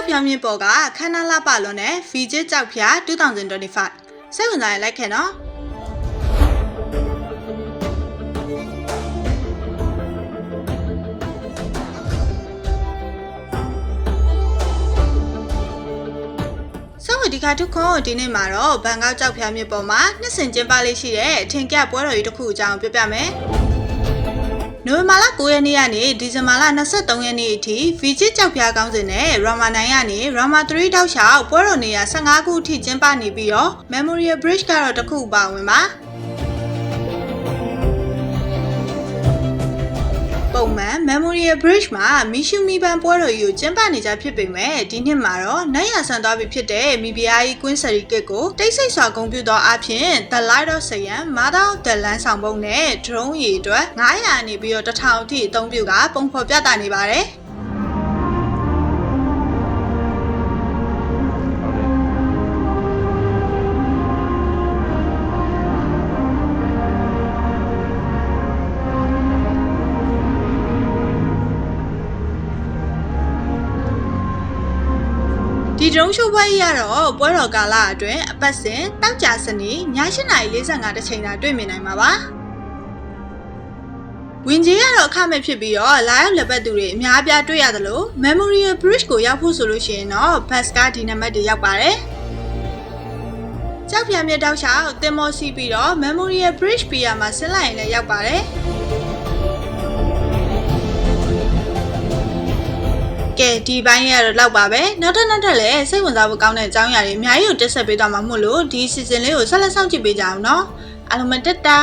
က်ပြောင်းမြင့်ပေါ်ကခန္ဓာလပလွန်နဲ့ VJ ကြောက်ဖျား2025စိတ်ဝင်စားရင်လိုက်ခဲ့နော်ဒီကထုခွန်ဒီနေ့မှာတော့ဘန်ကောက်ကြောက်ဖျားမြစ်ပေါ်မှာနှစ်ဆင်ကျင်းပလေးရှိတဲ့အထင်ကပွဲတော်ကြီးတစ်ခုအကြောင်းပြောပြမယ်။ နိုဝင်ဘာလ9ရက်နေ့ကနေဒီဇင်ဘာလ23ရက်နေ့အထိ VG ကြောက်ဖြာကောင်းစဉ်နဲ့ Rama 9ကနေ Rama 3တောက်လျှောက်ပွဲတော်နေရာ15ခုအထိကျင်းပနေပြီးတော့ Memorial Bridge ကတော့တစ်ခုပါဝင်ပါ။ Memorial Bridge မှာမီရှူမီပန်ပွဲတော်ကြီးကိုကျင်းပနေကြဖြစ်ပေမဲ့ဒီနှစ်မှာတော့နိုင်ရဆန်သွားပြီဖြစ်တဲ့မီဘီယာကြီးကွင်းစရီကစ်ကိုတိတ်ဆိတ်စွာဂုဏ်ပြုသောအဖြစ် The Light of Siam Mother of the Land ဆောင်ပုံနဲ့ drone ရေအတွက်900နေပြီးတော့1000အထိအသုံးပြုကပုံဖော်ပြသနေပါတယ်။ ဒီဒရုန်းရှိုးပွဲကြီးကတော့ပွဲတော်ကာလအတွင်းအပတ်စဉ်တောက်ကြစနေည8:45တချိန်သာတွေ့မြင်နိုင်မှာပါဝင်ကြီးကတော့အခမဲ့ဖြစ်ပြီးတော့လာရောက်လက်ပတ်သူတွေအများအပြားတွေ့ရသလို Memorial Bridge ကိုရောက်ဖို့ဆိုလို့ရှိရင်တော့ bus ကဒီနံပါတ်တွေရောက်ပါတယ်ကြောက်ပြမြတ်တောက်ချောက်တင်မောစီပြီးတော့ Memorial Bridge ပြရမှာဆင်းလိုက်ရင်လည်းရောက်ပါတယ် ကဲဒီပိုင်းရတော့လောက်ပါပဲနောက်ထပ်နောက်ထပ်လည်းစိတ်ဝင်စားဖို့ကောင်းတဲ့အကြောင်းအရာတွေအများကြီးကိုတက်ဆက်ပေးသွားမှာမို့လို့ဒီ season လေးကိုဆက်လက်စောင့်ကြည့်ပေးကြအောင်နော်အားလုံးပဲတက်တာ